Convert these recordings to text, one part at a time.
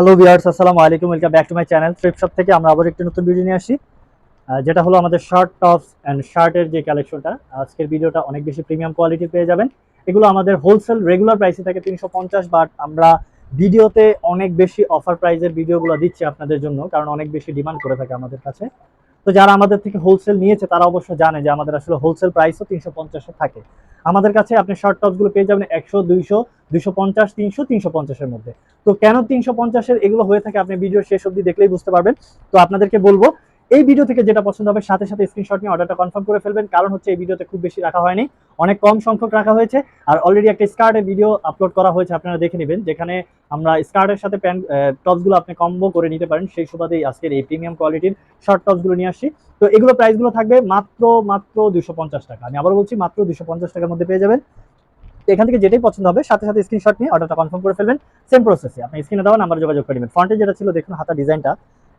Hello viewers আসসালামু আলাইকুম welcome back to my channel flip shop থেকে আমরা আবার একটি নতুন ভিডিও নিয়ে আসি। যেটা হলো আমাদের শার্ট টপস অ্যান্ড শার্টের যে কালেকশনটা আজকের ভিডিওটা অনেক বেশি প্রিমিয়াম কোয়ালিটি পেয়ে যাবেন। এগুলো আমাদের হোলসেল রেগুলার প্রাইসে থাকে তিনশো পঞ্চাশ বাট আমরা ভিডিওতে অনেক বেশি অফার প্রাইজের ভিডিওগুলো দিচ্ছি আপনাদের জন্য, কারণ অনেক বেশি ডিমান্ড করে থাকে আমাদের কাছে। তো যারা আমাদের থেকে হোলসেল নিয়েছে, তারা অবশ্য জানে যে আমাদের আসলে হোলসেল প্রাইসও তিনশো পঞ্চাশে থাকে। আমাদের কাছে আপনি শার্ট টপসগুলো পেয়ে যাবেন একশো, দুইশো দুইশো পঞ্চাশ, তিনশো তিনশো পঞ্চাশের মধ্যে। তো কেন তিনশো পঞ্চাশের এগুলো হয়ে থাকে আপনি ভিডিও শেষ অবধি দেখলেই বুঝতে পারবেন। তো আপনাদেরকে বলব, এই ভিডিও থেকে যেটা পছন্দ হবে সাথে সাথে স্ক্রিনশট নিয়ে অর্ডারটা কনফার্ম করে ফেলবেন। কারণ হচ্ছে এই ভিডিওতে খুব বেশি রাখা হয়নি, অনেক কম সংখ্যক রাখা হয়েছে। আর অলরেডি একটা স্কার্টের ভিডিও আপলোড করা হয়েছে, আপনারা দেখে নেবেন। যেখানে আমরা স্কার্টের সাথে প্যান্ট টপসগুলো আপনি কম্বো করে নিতে পারেন, সেই সুবাদেই আজকের এই প্রিমিয়াম কোয়ালিটির শর্ট টপসগুলো নিয়ে আসছি। তো এগুলো প্রাইসগুলো থাকবে মাত্র মাত্র দুশো টাকা। আমি আবার বলছি, মাত্র দুশো টাকার মধ্যে পেয়ে যাবেন। তো এখান থেকে যেটাই পছন্দ হবে, সাথে সাথে স্ক্রিনশট নিয়ে অর্ডারটা কনফার্ম করে ফেলবেন। সেম প্রসেসে আপনি স্ক্রিনে দেওয়া নাম্বার যোগাযোগ করে নেবেন। ফ্রন্টে যেটা ছিল, দেখুন হাতা ডিজাইনটা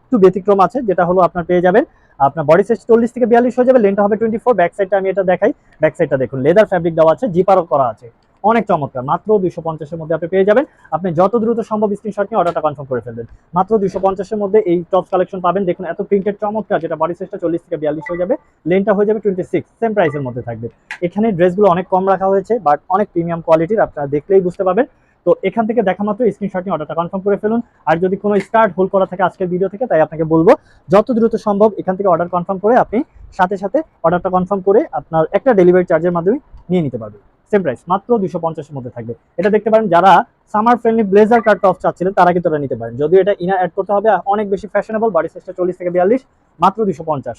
একটু ব্যতিক্রম আছে, যেটা হলো আপনার পেয়ে যাবেন, আপনার বডি সাইজ চল্লিশ থেকে বিয়াল্লিশ হয়ে যাবে লেনটা হবে টোয়েন্টি ফোর ব্যাক সাইডটা আমি এটা দেখাই। ব্যাক সাইডটা দেখুন লেদার ফ্যাব্রিক দেওয়া আছে জিপারও করা আছে। অনেক চমৎকার। মাত্র দুশো পঞ্চাশের মধ্যে আপনি পেয়ে যাবেন। আপনি যত দ্রুত সম্ভব স্ক্রিনশট নিয়ে অর্ডারটা কনফার্ম করে ফেলবেন। মাত্র দুশো পঞ্চাশের মধ্যে এই টপ কালেকশন পাবেন। দেখুন, এত প্রিন্টেড চমৎকার, যেটা বডি সাইজটা চল্লিশ থেকে বিয়াল্লিশ হয়ে যাবে লেনটা হয়ে যাবে টোয়েন্টি সিক্স সেম প্রাইসের মধ্যে থাকবে। এখানে ড্রেসগুলো অনেক কম রাখা হয়েছে বাট অনেক প্রিমিয়াম কোয়ালিটির আপনারা দেখলেই বুঝতে পারবেন। তো এখান থেকে দেখা মাত্র স্ক্রিনশট নিয়ে অর্ডারটা কনফার্ম করে ফেলুন। আর যদি কোনো স্টার্ট হোল্ড করা থাকে আজকের ভিডিও থেকে, তাই আপনাকে বলব, যত দ্রুত সম্ভব এখান থেকে অর্ডার কনফার্ম করে আপনি সাথে সাথে অর্ডারটা কনফার্ম করে আপনার একটা ডেলিভারি চার্জের মাধ্যমে নিয়ে নিতে পারবেন। সেম প্রাইস মাত্র দুশো পঞ্চাশের মধ্যে থাকবে। এটা দেখতে পারেন, যারা summer friendly blazer cut top চাচ্ছিলেন, তারা কিন্তু নিতে পারেন। যদিও এটা ইনার অ্যাড করতে হবে, অনেক বেশি ফ্যাশনেবল বাড়ি সাইজটা চল্লিশ থেকে বিয়াল্লিশ, মাত্র দুশো পঞ্চাশ।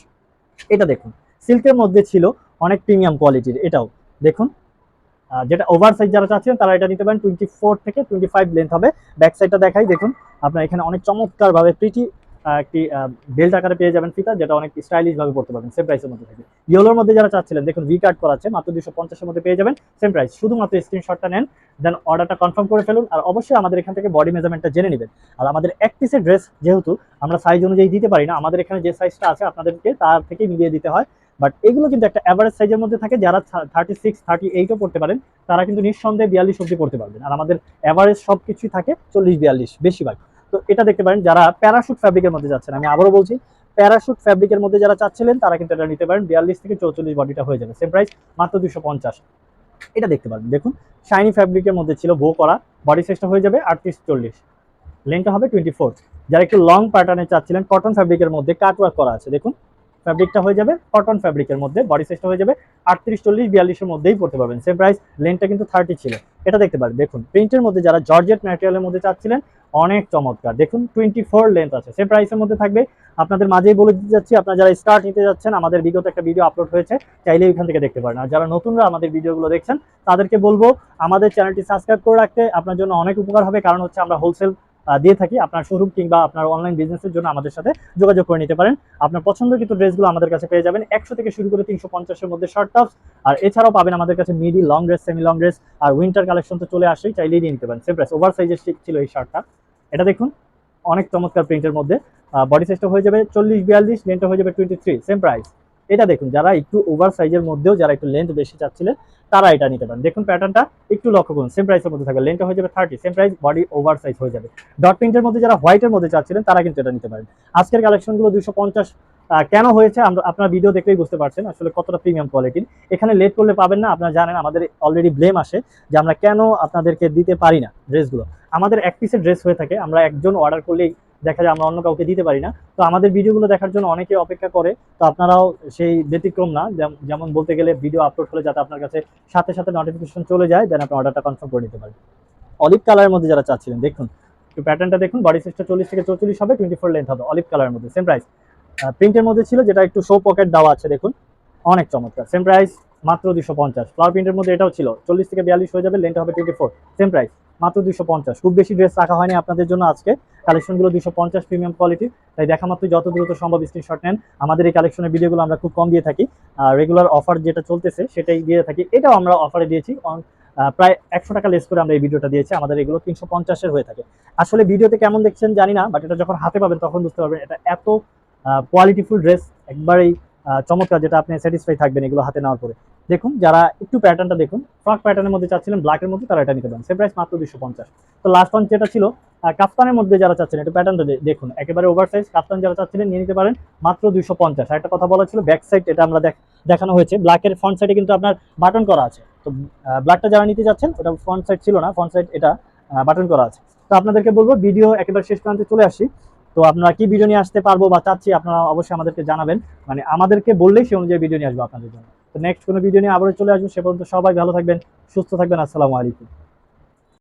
এটা দেখুন, সিল্কের মধ্যে ছিল অনেক প্রিমিয়াম কোয়ালিটির এটাও। দেখুন যেটা ওভার সাইজ যারা চাচ্ছেন তারা এটা নিতে পারেন টোয়েন্টি ফোর থেকে টোয়েন্টি ফাইভ লেন্থ হবে। ব্যাক সাইডটা দেখাই, দেখুন, আপনার এখানে অনেক চমৎকার ভাবে প্রিটি একটি বেল্ট আকারে পেয়ে যাবেন ফিতা, যেটা অনেক স্টাইলিশ ভাবে পড়তে পারবেন সেম প্রাইসের মধ্যে থাকে ইয়েলোর মধ্যে যারা চাচ্ছিলেন, দেখুন ভি কাট করা আছে, মাত্র দুশো পঞ্চাশের মধ্যে পেয়ে যাবেন সেম প্রাইস শুধুমাত্র স্ক্রিনশটটা নেন দেন অর্ডারটা কনফার্ম করে ফেলুন, আর অবশ্যই আমাদের এখান থেকে বডি মেজারমেন্টটা জেনে নেবেন। আর আমাদের এক পিসের ড্রেস যেহেতু, আমরা সাইজ অনুযায়ী দিতে পারি না, আমাদের এখানে যে সাইজটা আছে, আপনাদেরকে তার থেকেই মিলিয়ে দিতে হয়। বাট এগুলো কিন্তু একটা অ্যাভারেজ সাইজের মধ্যে থাকে, যারা থার্টি সিক্স থার্টি এইটও পড়তে পারেন, তারা কিন্তু নিঃসন্দেহে বিয়াল্লিশ অব্দি পড়তে পারবেন। আর আমাদের অ্যাভারেজ সব কিছুই থাকে চল্লিশ, বিয়াল্লিশ, বেশিরভাগ। তো এটা দেখতে পারেন, যারা প্যারাশুট ফ্যাব্রিকের মধ্যে যাচ্ছেন, আমি আবারও বলছি প্যারাশুট ফ্যাব্রিকের মধ্যে যারা চাচ্ছিলেন, তারা কিন্তু এটা নিতে পারেন, বিয়াল্লিশ থেকে চৌচল্লিশ বডিটা হয়ে যাবে সেম প্রাইস মাত্র দুশো পঞ্চাশ। এটা দেখতে পারেন, দেখুন শাইনি ফ্যাব্রিকের মধ্যে ছিল বো করা বডি সাইজটা হয়ে যাবে আটত্রিশ চল্লিশ। লেনটা হবে টোয়েন্টি ফোর যারা একটু লং প্যাটার্নে চাচ্ছিলেন কটন ফ্যাব্রিকের মধ্যে কাটওয়ার্ক করা আছে, দেখুন ফ্যাব্রিকটা হয়ে যাবে কটন ফ্যাব্রিকের মধ্যে বডি সাইজটা হয়ে যাবে, আটত্রিশ, চল্লিশ, বিয়াল্লিশের মধ্যেই পড়তে পারবেন। সেম প্রাইস লেনটা কিন্তু থার্টি ছিল। এটা দেখতে পারেন, দেখুন প্রিন্টের মধ্যে যারা জর্জেট ম্যাটেরিয়ালের মধ্যে চাচ্ছিলেন, অনেক চমৎকার। দেখুন টোয়েন্টি ফোর লেন্থ আছে। সেম প্রাইসের মধ্যে থাকবে। আপনাদের মাঝেই বলে দিতে যাচ্ছি আপনারা যারা স্টার্ট নিতে যাচ্ছেন, আমাদের বিগত একটা ভিডিও আপলোড হয়েছে, চাইলে এখান থেকে দেখতে পারেন। আর যারা নতুনরা আমাদের ভিডিওগুলো দেখছেন, তাদেরকে বলব, আমাদের চ্যানেলটি সাবস্ক্রাইব করে রাখতে। আপনার জন্য অনেক উপকার হবে, কারণ হচ্ছে আমরা হোলসেল দিয়ে থাকি, আপনার শোরুম কিংবা আপনার অনলাইন বিজনেসের জন্য আমাদের সাথে যোগাযোগ করে নিতে পারেন। আপনার পছন্দ কিন্তু ড্রেসগুলো আমাদের কাছে পেয়ে যাবেন। একশো থেকে শুরু করে তিনশো পঞ্চাশের মধ্যে শর্ট টপস আর এছাড়াও পাবেন আমাদের কাছে midi long dress semi long dress আর উইন্টার কালেকশন তো চলে আসেই, চাইলেই নিয়ে নিতে পারেন। সেম প্রাইস ওভার সাইজের ছিল এই শার্টটা এটা দেখুন, অনেক চমৎকার প্রিন্টের মধ্যে। বডি সাইজটা হয়ে যাবে চল্লিশ, বিয়াল্লিশ লেন্থটা হয়ে যাবে টোয়েন্টি থ্রি সেম প্রাইস এটা দেখুন, যারা একটু ওভার সাইজের মধ্যেও যারা একটু লেন্থ বেশি চাচ্ছিলেন, তারা এটা নিতে পারেন। দেখুন প্যাটার্নটা একটু লক্ষ্য করুন সেম প্রাইসের মধ্যে থাকবে লেন্থটা হয়ে যাবে thirty same price body over size হয়ে যাবে। ডট প্রিন্টের মধ্যে যারা হোয়াইটের মধ্যে চাচ্ছিলেন, তারা কিন্তু এটা নিতে পারেন। আজকের কালেকশনগুলো দুশো পঞ্চাশ কেন হয়েছে আমরা, আপনার ভিডিও দেখলেই বুঝতে পারছেন আসলে কতটা প্রিমিয়াম কোয়ালিটির এখানে লেট করলে পাবেন না, আপনারা জানেন আমাদের অলরেডি ব্লেম আসে যে আমরা কেন আপনাদেরকে দিতে পারি না ড্রেসগুলো আমাদের এক পিসের ড্রেস হয়ে থাকে, আমরা একজন অর্ডার করলেই দেখা যায় আমরা অন্য কাউকে দিতে পারি না। তো আমাদের ভিডিওগুলো দেখার জন্য অনেকে অপেক্ষা করে, তো আপনারাও সেই ব্যতিক্রম না যেমন বলতে গেলে ভিডিও আপলোড হলে যাতে আপনার কাছে সাথে সাথে নোটিফিকেশন চলে যায় দেন আপনি অর্ডারটা কনফার্ম করে নিতে পারেন। অলিভ কালারের মধ্যে যারা চাচ্ছিলেন, দেখুন, একটু প্যাটার্নটা দেখুন বডি সাইজটা চল্লিশ থেকে চৌচল্লিশ হবে টোয়েন্টি ফোর লেন্থ হবে অলিভ কালারের মধ্যে সেম প্রাইস প্রিন্টের মধ্যে ছিল, যেটা একটু শো পকেট দেওয়া আছে, দেখুন, অনেক চমৎকার সেম প্রাইস মাত্র দুশো পঞ্চাশ। ফ্লাওয়ার প্রিন্টের মধ্যে এটাও ছিল, চল্লিশ থেকে বিয়াল্লিশ হয়ে যাবে লেন্থ হবে টোয়েন্টি ফোর সেম প্রাইস মাত্র দুশো পঞ্চাশ। খুব বেশি ড্রেস রাখা হয়নি আপনাদের জন্য আজকে। কালেকশনগুলো দুশো পঞ্চাশ প্রিমিয়াম কোয়ালিটি তাই দেখা মাত্র যত দ্রুত সম্ভব স্ক্রিনশট নেন। আমাদের এই কালেকশনের ভিডিওগুলো আমরা খুব কম দিয়ে থাকি। রেগুলার অফার যেটা চলতেছে, সেটাই দিয়ে থাকি। এটাও আমরা অফারে দিয়েছি। প্রায় একশো টাকা লেস করে আমরা এই ভিডিওটা দিয়েছি। আমাদের এগুলো তিনশো পঞ্চাশের হয়ে থাকে। আসলে ভিডিওতে কেমন দেখছেন জানি না বাট এটা যখন হাতে পাবেন তখন বুঝতে পারবেন এটা এত কোয়ালিটিফুল ড্রেস একবারেই চমৎকার যেটা আপনি স্যাটিসফাই থাকবেন এগুলো হাতে নেওয়ার পরে। দেখুন যারা একটু প্যাটার্নটা দেখুন ফ্রক প্যাটার্নের মধ্যে চাচ্ছিলেন ব্ল্যাকের মধ্যে তারা এটা নিতে পারেন। সেম প্রাইস মাত্র দুশো পঞ্চাশ। তো লাস্ট ওয়ান যেটা ছিল আহ, কাফতানের মধ্যে যারা চাচ্ছেন একটু প্যাটার্নটা দেখুন একেবারে ওভার সাইজ কাফতান যারা চাচ্ছিলেন নিয়ে নিতে পারেন মাত্র দুইশো পঞ্চাশ। একটা কথা বলা ছিল ব্যাক সাইড এটা আমরা দেখ- দেখানো হয়েছে। ব্ল্যাকের ফ্রন্ট সাইডে কিন্তু আপনার বাটন করা আছে। তো ব্ল্যাকটা যারা নিতে যাচ্ছেন ওটা ফ্রন্ট সাইড ছিল না ফ্রন্ট সাইড এটা বাটন করা আছে। তো আপনাদেরকে বলব ভিডিও একেবারে শেষ প্রান্তে চলে আসি। তো আপনারা কি ভিডিও নিয়ে আসতে পারব বা চাচ্ছি, আপনারা অবশ্যই আমাদেরকে জানাবেন। মানে আমাদেরকে বললেই সে অনুযায়ী ভিডিও নিয়ে আসব আপনাদের জন্য। তো নেক্সট কোনো ভিডিও নিয়ে আবারও চলে আসব। সে পর্যন্ত সবাই ভালো থাকবেন, সুস্থ থাকবেন। আসসালামু আলাইকুম।